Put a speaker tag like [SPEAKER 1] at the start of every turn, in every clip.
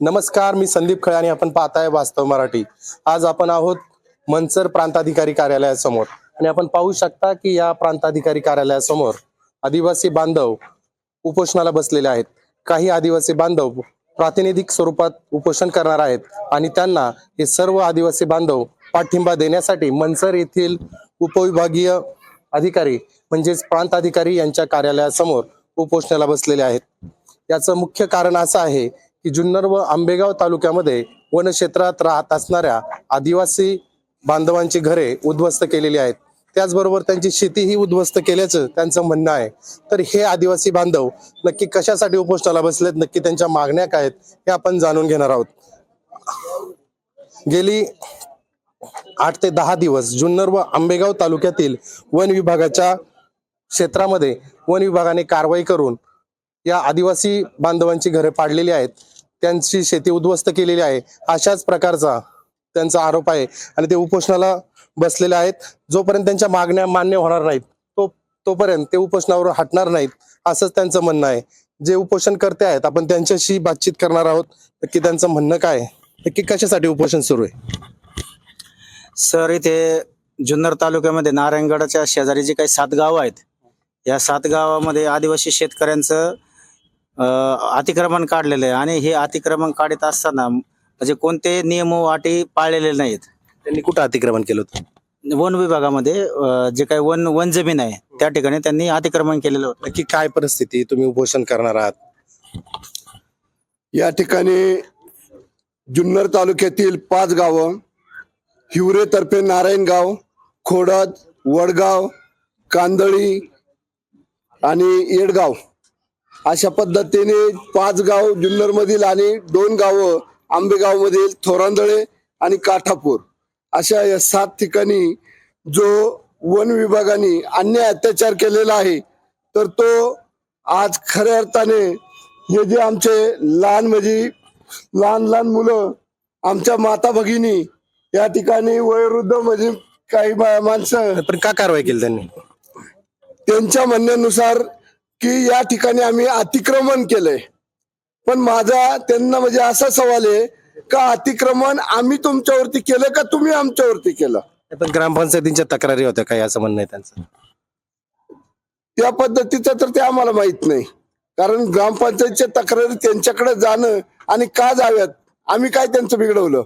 [SPEAKER 1] नमस्कार मी संदीप खळे आणि आपण पाहताय वास्तव मराठी. आज आपण आहोत मनसर प्रांताधिकारी कार्यालयासमोर. आणि आपण पाहू शकता की या प्रांताधिकारी कार्यालयासमोर आदिवासी बांधव उपोषणाला बसलेले आहेत. काही आदिवासी बांधव प्रातिनिधिक स्वरूपात उपोषण करणार आहेत आणि त्यांना हे सर्व आदिवासी बांधव पाठिंबा देण्यासाठी मनसर येथील उपविभागीय अधिकारी म्हणजेच प्रांत अधिकारी यांच्या कार्यालयासमोर उपोषणाला बसलेले आहेत. याचं मुख्य कारण असं आहे की जुन्नर व आंबेगाव तालुक्यामध्ये वनक्षेत्रात राहत असणाऱ्या आदिवासी बांधवांची घरे उद्ध्वस्त केलेली आहेत. त्याचबरोबर त्यांची शेतीही उद्ध्वस्त केल्याचं त्यांचं म्हणणं आहे. तर हे आदिवासी बांधव नक्की कशासाठी उपोषणाला बसलेत नक्की त्यांच्या मागण्या काय आहेत हे आपण जाणून घेणार आहोत. गेली आठ ते दहा दिवस जुन्नर व आंबेगाव तालुक्यातील वन विभागाच्या क्षेत्रामध्ये वन विभागाने कारवाई करून या आदिवासी बांधवांची घरे पाडलेली आहेत. त्यांची शेती उद्ध्वस्त केलेली आहे. अशाच प्रकारचा त्यांचा आरोप आहे. आणि ते उपोषणाला बसलेले आहेत. जोपर्यंत त्यांच्या मागण्या मान्य होणार नाहीत तो तोपर्यंत ते उपोषणावर हटणार नाहीत असंच त्यांचं म्हणणं आहे. जे उपोषण करते आहेत आपण त्यांच्याशी बातचीत करणार आहोत. नक्की त्यांचं म्हणणं काय? नक्की कशासाठी उपोषण सुरू आहे?
[SPEAKER 2] सर इथे जुन्नर तालुक्यामध्ये नारायणगडाच्या शेजारी जे काही सात गावं आहेत या सात गावामध्ये आदिवासी शेतकऱ्यांचं अतिक्रमण काढलेलं आहे. आणि हे अतिक्रमण काढत असताना म्हणजे कोणते नियम व अटी पाळलेले नाहीत.
[SPEAKER 1] त्यांनी कुठं अतिक्रमण केलं होतं?
[SPEAKER 2] वन विभागामध्ये अं, जे काही वन वन जमीन आहे त्या ठिकाणी त्यांनी अतिक्रमण केलेलं होतं.
[SPEAKER 1] नक्की काय परिस्थिती? तुम्ही उपोषण करणार आहात.
[SPEAKER 3] या ठिकाणी जुन्नर तालुक्यातील पाच गावं हिवरेतर्फे नारायणगाव खोडद वडगाव कांदळी आणि येडगाव अशा पद्धतीने पाच गाव जुन्नरमधील आणि दोन गावं आंबेगावमधील थोरांदळे आणि काठापूर. अशा या सात ठिकाणी जो वन विभागाने अन्याय अत्याचार केलेला आहे तर तो आज खऱ्या अर्थाने हे जे आमचे लहान म्हणजे लहान लहान मुलं आमच्या माता भगिनी या ठिकाणी वयोवृद्ध म्हणजे काही माणसं
[SPEAKER 1] पण का कारवाई केली त्यांनी?
[SPEAKER 3] त्यांच्या म्हणण्यानुसार की या ठिकाणी आम्ही अतिक्रमण केलंय. पण माझा त्यांना म्हणजे असा सवाल आहे का अतिक्रमण आम्ही तुमच्यावरती केलं का तुम्ही आमच्यावरती केलं?
[SPEAKER 1] पण ग्रामपंचायतींच्या तक्रारी होत्या काही असं म्हणणं आहे त्यांचं.
[SPEAKER 3] त्या पद्धतीचं तर ते आम्हाला माहीत नाही. कारण ग्रामपंचायतच्या तक्रारी त्यांच्याकडे जाणं आणि का जाव्यात आम्ही काय त्यांचं बिघडवलं?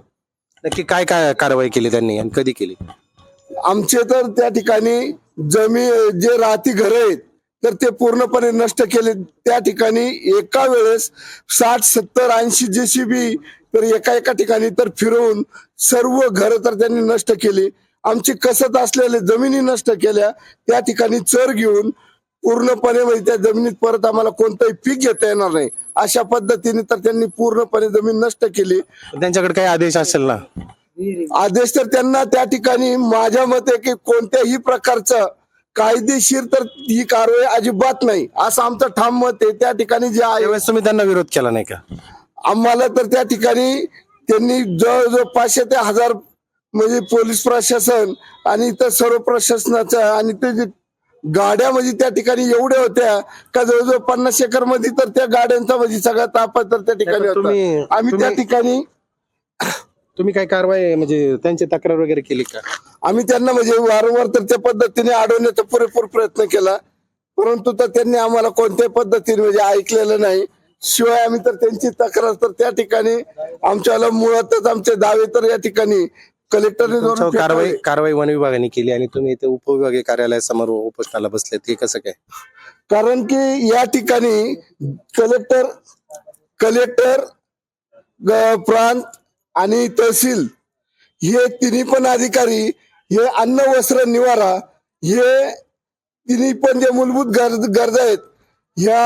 [SPEAKER 1] नक्की काय काय कारवाई केली त्यांनी आणि कधी केली?
[SPEAKER 3] आमचे तर त्या ठिकाणी जमी जे राहती घर आहेत तर ते पूर्णपणे नष्ट केले. त्या ठिकाणी एका वेळेस साठ सत्तर ऐंशी जेसीबी तर एका एका ठिकाणी तर फिरवून सर्व घर तर त्यांनी नष्ट केली. आमची कसत असलेले जमिनी नष्ट केल्या. त्या ठिकाणी चर घेऊन पूर्णपणे म्हणजे त्या जमिनीत परत आम्हाला कोणतंही पीक घेता येणार नाही. अशा पद्धतीने तर त्यांनी पूर्णपणे जमीन नष्ट केली.
[SPEAKER 1] त्यांच्याकडे काही आदेश असेल ना?
[SPEAKER 3] आदेश तर त्यांना त्या ठिकाणी माझ्या मते की कोणत्याही प्रकारचं कायदेशीर तर ही कारवाई अजिबात नाही. असं आमचं ठाम मत आहे. त्या ठिकाणी जे आहे
[SPEAKER 1] त्यावेळेस तुम्ही त्यांना विरोध केला नाही का?
[SPEAKER 3] आम्हाला तर त्या ठिकाणी त्यांनी जवळजवळ पाचशे ते हजार म्हणजे पोलीस प्रशासन आणि इतर सर्व प्रशासनाचं आणि ते जे गाड्या म्हणजे त्या ठिकाणी एवढ्या होत्या का जवळजवळ पन्नास एकरमध्ये तर त्या गाड्यांचा म्हणजे सगळा तापा तर त्या ठिकाणी
[SPEAKER 1] तुम्ही-
[SPEAKER 3] आम्ही त्या
[SPEAKER 1] तुम्ही-
[SPEAKER 3] ठिकाणी
[SPEAKER 1] तुम्ही काय कारवाई म्हणजे त्यांची तक्रार वगैरे केली का?
[SPEAKER 3] आम्ही त्यांना म्हणजे वारंवार तर त्या पद्धतीने अडवण्याचा पुरेपूर प्रयत्न केला. परंतु तर त्यांनी आम्हाला कोणत्याही पद्धतीने म्हणजे ऐकलेलं नाही. शिवाय आम्ही तर त्यांची तक्रार तर त्या ठिकाणी आमच्याला मुळातच आमचे दावे तर या ठिकाणी कलेक्टरने
[SPEAKER 1] तुमच्यावर कारवाई
[SPEAKER 3] फेटाळले.
[SPEAKER 1] कारवाई वन विभागाने केली आणि तुम्ही इथे उपविभागीय कार्यालयासमोर उपोषणाला बसले ते कसं काय?
[SPEAKER 3] कारण की या ठिकाणी कलेक्टर कलेक्टर ग- प्रांत आणि तहसील. हे तिन्ही पण अधिकारी हे अन्न वस्त्र निवारा हे तिन्ही पण जे मूलभूत गरज गरजा आहेत ह्या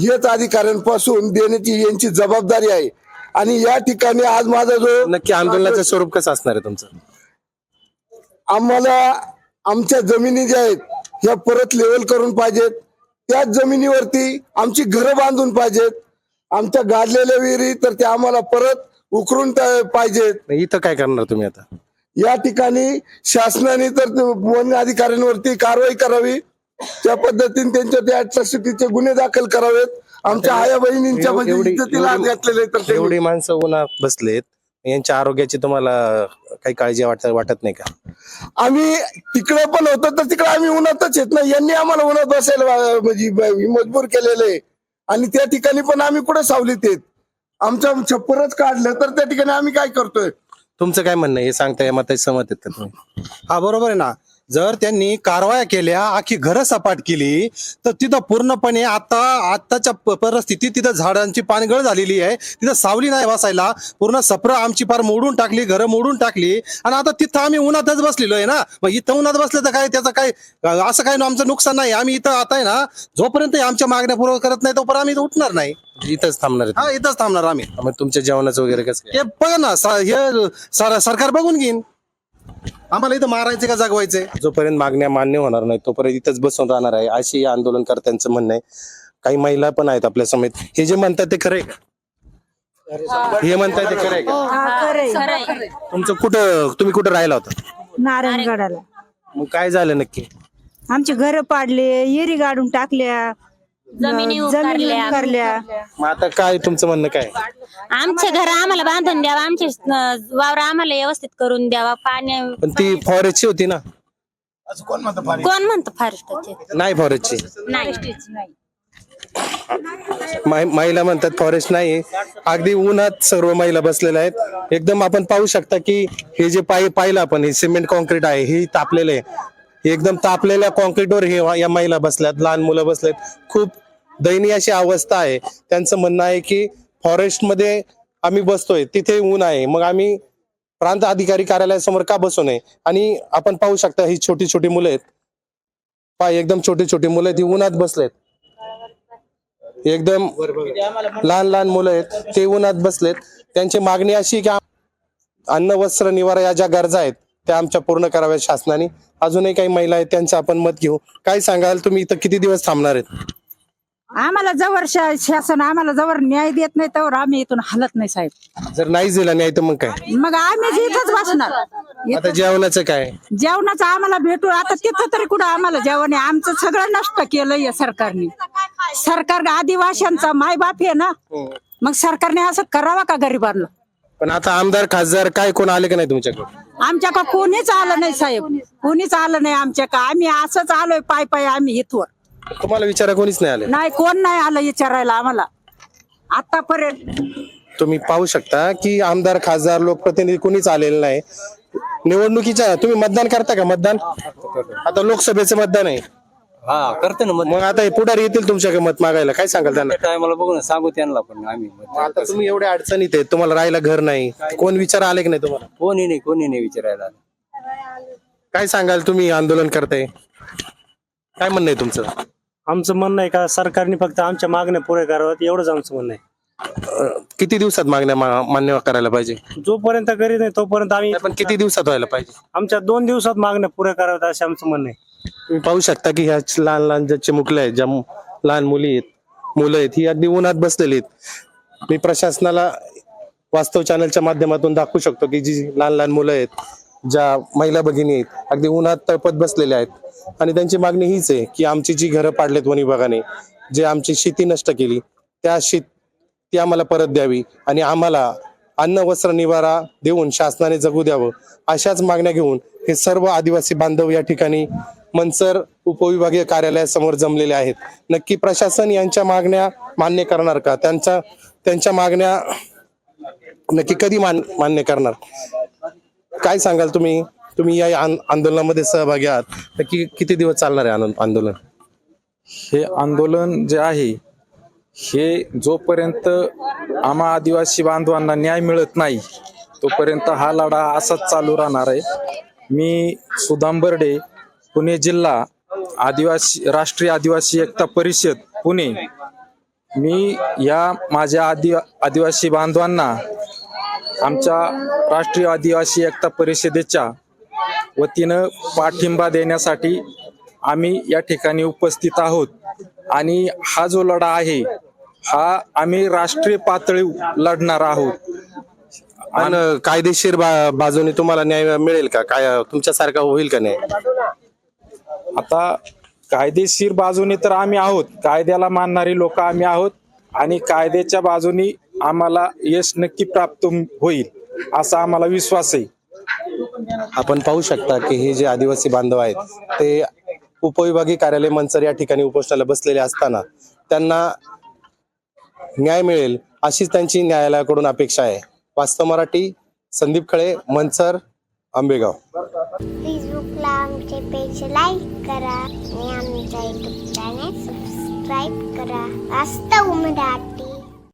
[SPEAKER 3] हेच अधिकाऱ्यांपासून देण्याची यांची जबाबदारी आहे. आणि या ठिकाणी आज माझा जो
[SPEAKER 1] नक्की आंदोलनाचं स्वरूप कसं असणार आहे तुमचं?
[SPEAKER 3] आम्हाला आमच्या जमिनी ज्या आहेत ह्या परत लेवल करून पाहिजेत. त्याच जमिनीवरती आमची घरं बांधून पाहिजेत. आमच्या गाडलेल्या विहिरी तर त्या आम्हाला परत उकरून पाहिजेत.
[SPEAKER 1] इथं काय करणार तुम्ही आता?
[SPEAKER 3] या ठिकाणी शासनाने तर वन अधिकाऱ्यांवरती कारवाई करावी. त्या पद्धतीने त्यांच्या त्या अट्रॉसिटीचे गुन्हे दाखल करावेत. आमच्या आया बहिणींच्या म्हणजे तर.
[SPEAKER 1] एवढी माणसं उन्हात बसलेत. यांच्या आरोग्याची तुम्हाला काही काळजी वाटत वाटत नाही का?
[SPEAKER 3] आम्ही तिकडे पण होतो तर तिकडे आम्ही उन्हातच येत नाही. यांनी आम्हाला उन्हात बसायला म्हणजे मजबूर केलेले. आणि त्या ठिकाणी पण आम्ही कुठे सावलीत येत? आमच्या छप्परच काढलं तर त्या ठिकाणी आम्ही काय करतोय?
[SPEAKER 1] तुमचं काय म्हणणं आहे? हे सांगता या मताची सहमत आहेत का तुम्ही?
[SPEAKER 4] हा बरोबर आहे ना. जर त्यांनी कारवाया केल्या आखी घरं सपाट केली तर तिथं पूर्णपणे आता आताच्या परिस्थितीत तिथं झाडांची पानगळ झालेली आहे. तिथं सावली नाही बसायला. पूर्ण सप्रं आमची पार मोडून टाकली घरं मोडून टाकली. आणि आता तिथं आम्ही उन्हातच बसलेलो आहे ना. मग इथं उन्हात बसलं तर काय त्याचं काय असं काय आमचं नुकसान नाही. आम्ही इथं आता आहे ना जोपर्यंत आमच्या मागण्या पूर्ण करत नाही तोपर्यंत आम्ही उठणार नाही.
[SPEAKER 1] इथंच थांबणार
[SPEAKER 4] हा इथंच थांबणार आम्ही.
[SPEAKER 1] तुमच्या जेवणाचं वगैरे कसं?
[SPEAKER 4] हे बघा ना हे सर- सरकार बघून घेईन. आम्हाला इथं मारायचे का जगवायचे
[SPEAKER 1] जोपर्यंत मागण्या मान्य होणार नाही तोपर्यंत इथंच बसून राहणार आहे. अशी या आंदोलनकर्त्यांचं म्हणणं आहे. काही महिला पण आहेत आपल्या समेत. हे जे म्हणतात ते खरंय का? हे. म्हणतात ते खरंय का? तुमचं कुठं तुम्ही कुठं राहिला होता?
[SPEAKER 5] नारायणगडाला.
[SPEAKER 1] मग काय झालं नक्की?
[SPEAKER 5] आमची घर पाडले येरी गाडून टाकल्या.
[SPEAKER 6] जमिनी उकारल्या.
[SPEAKER 1] मग आता काय तुमचं म्हणणं काय?
[SPEAKER 6] आमचे घर आम्हाला बांधून द्यावा आमचे अं, वावर आम्हाला व्यवस्थित करून द्यावा पाणी
[SPEAKER 1] पण ती फॉरेस्टची होती ना?
[SPEAKER 6] कोण म्हणतं फॉरेस्टचे
[SPEAKER 1] नाही फॉरेस्टची
[SPEAKER 6] नाही.
[SPEAKER 1] महिला म्हणतात फॉरेस्ट नाही. अगदी उन्हात सर्व महिला बसलेल्या आहेत. एकदम आपण पाहू शकता की हे जे पाय पाहिलं आपण हे सिमेंट कॉन्क्रीट आहे हे तापलेलं आहे. एकदम तापलेल्या कॉन्क्रीटवर हे या महिला बसल्यात लहान मुलं बसलेत. खूप दयनीय अशी अवस्था आहे. त्यांचं म्हणणं आहे की फॉरेस्टमध्ये आम्ही बसतोय तिथे ऊन आहे. मग आम्ही प्रांत अधिकारी कार्यालयासमोर का बसू नये? आणि आपण पाहू शकता ही छोटी छोटी मुलं आहेत. पहा एकदम छोटी छोटी मुलं आहेत ही उन्हात बसलेत. एकदम लहान लहान मुलं आहेत ते उन्हात बसलेत. त्यांची मागणी अशी की अन्न वस्त्र निवारा या ज्या गरजा आहेत त्या आमच्या पूर्ण कराव्यात शासनाने. अजूनही काही महिला आहेत त्यांचं आपण मत घेऊ. काय सांगाल? तुम्ही इथं किती दिवस थांबणार आहेत?
[SPEAKER 5] आम्हाला जवळ शा- शासन आम्हाला जवळ न्याय देत नाही तर आम्ही इथून हलत नाही साहेब.
[SPEAKER 1] जर नाही दिला नाही तर मग काय?
[SPEAKER 5] मग आम्ही इथंच बसणार.
[SPEAKER 1] आता जेवणाचं काय?
[SPEAKER 5] जेवणाचं आम्हाला भेटू. आता तिथं तरी कुठं आम्हाला जेवण आहे? आमचं सगळं नष्ट केलं या सरकारने. सरकार आदिवासींचा मायबाप आहे ना? मग सरकारने असं करावं का गरिबांना?
[SPEAKER 1] पण आता आमदार खासदार काय कोण आले का नाही तुमच्याकडे?
[SPEAKER 5] आमच्या का कोणीच आलं नाही साहेब. कोणीच आलं नाही आमच्या का आम्ही असंच आलोय पाय पाय आम्ही इथवर.
[SPEAKER 1] तुम्हाला विचारा कोणीच नाही आले.
[SPEAKER 5] नाही कोण नाही आलं विचारायला आम्हाला. आतापर्यंत.
[SPEAKER 1] तुम्ही पाहू शकता की आमदार खासदार लोकप्रतिनिधी कोणीच आलेले नाही. निवडणुकीच्या तुम्ही मतदान करता का मतदान? आता लोकसभेचं मतदान आहे.
[SPEAKER 7] हा करते ना मग
[SPEAKER 1] मग आता हे पुढारी येतील तुमच्याकडे मत मागायला. काय सांगाल त्यांना?
[SPEAKER 7] टायमाला बघू ना सांगू त्यांना पण आम्ही
[SPEAKER 1] आता तुम्ही एवढ्या अडचणीत आहेत तुम्हाला राहायला घर नाही. कोण विचार आले की नाही तुम्हाला?
[SPEAKER 7] कोणी नाही कोणी नाही विचारायला
[SPEAKER 1] काय सांगाल तुम्ही आंदोलन करताय? काय म्हणणं आहे तुमचं?
[SPEAKER 8] आमचं म्हणणं आहे का सरकारने फक्त आमच्या मागण्या पुऱ्या कराव्यात एवढंच आमचं म्हणणं आहे.
[SPEAKER 1] अं, किती दिवसात मागण्या मा- मान्य करायला पाहिजे?
[SPEAKER 8] जोपर्यंत करीत नाही तोपर्यंत आम्ही
[SPEAKER 1] नाही, पण किती दिवसात व्हायला पाहिजे?
[SPEAKER 8] आमच्या दोन दिवसात मागण्या पुऱ्या कराव्यात असं आमचं म्हणणं आहे.
[SPEAKER 1] तुम्ही पाहू शकता की ह्या लहान लहान ज्या चिमुकल्या आहेत ज्या मु- लहान मुली आहेत मुलं आहेत ही अगदी उन्हात बसलेली आहेत. मी प्रशासनाला वास्तव चॅनलच्या माध्यमातून दाखवू शकतो की जी लहान लहान मुलं आहेत ज्या महिला भगिनी आहेत अगदी उन्हात तळपत बसलेल्या आहेत. आणि त्यांची मागणी हीच आहे की आमची जी घरं पाडलेत वन विभागाने जे आमची शेती नष्ट केली त्या शेत ती आम्हाला परत द्यावी आणि आम्हाला अन्न वस्त्र निवारा देऊन शासनाने जगू द्यावं अशाच मागण्या घेऊन हे सर्व आदिवासी बांधव या ठिकाणी मनसर उपविभागीय कार्यालयासमोर जमलेले आहेत. नक्की प्रशासन यांच्या मागण्या मान्य करणार का? त्यांच्या त्यांच्या मागण्या नक्की कधी मान मान्य करणार? काय सांगाल तुम्ही? तुम्ही या आन- आंदोलनामध्ये सहभागी आहात. तर कि किती दिवस चालणार आहे आंदोलन?
[SPEAKER 9] हे आंदोलन जे आहे हे जोपर्यंत आम्हा आदिवासी बांधवांना न्याय मिळत नाही तोपर्यंत हा लढा असाच चालू राहणार आहे. मी सुदाम बर्डे पुणे जिल्हा आदिवासी राष्ट्रीय आदिवासी एकता परिषद पुणे. मी या माझ्या आदि आदिवासी बांधवांना आमच्या राष्ट्रीय आदिवासी एकता परिषदेच्या वतीनं पाठिंबा देण्यासाठी आम्ही या ठिकाणी उपस्थित आहोत. आणि हा जो लढा आहे हा आम्ही राष्ट्रीय पातळी लढणार आहोत.
[SPEAKER 1] पण कायदेशीर बा- बाजूने तुम्हाला न्याय मिळेल का? काय तुमच्यासारखा होईल का न्याय?
[SPEAKER 9] आता कायदेशीर बाजूने तर आम्ही आहोत. कायद्याला मानणारी लोक आम्ही आहोत. आणि कायद्याच्या बाजूनी आम्हाला यश नक्की प्राप्त होईल असा आम्हाला विश्वास आहे.
[SPEAKER 1] आपण पाहू शकता की हे जे आदिवासी बांधव आहेत ते उपविभागीय कार्यालय मंचर या ठिकाणी उपोषणाला बसलेले असताना त्यांना न्याय मिळेल अशीच त्यांची न्यायालयाकडून अपेक्षा आहे. वास्तव मराठी संदीप खळे मंचर आंबेगाव.
[SPEAKER 10] फेसबुकला आमचे पेज लाईक करा आणि आमच्या युट्यूब चॅनेल सबस्क्राईब करा. वास्तव मराठी.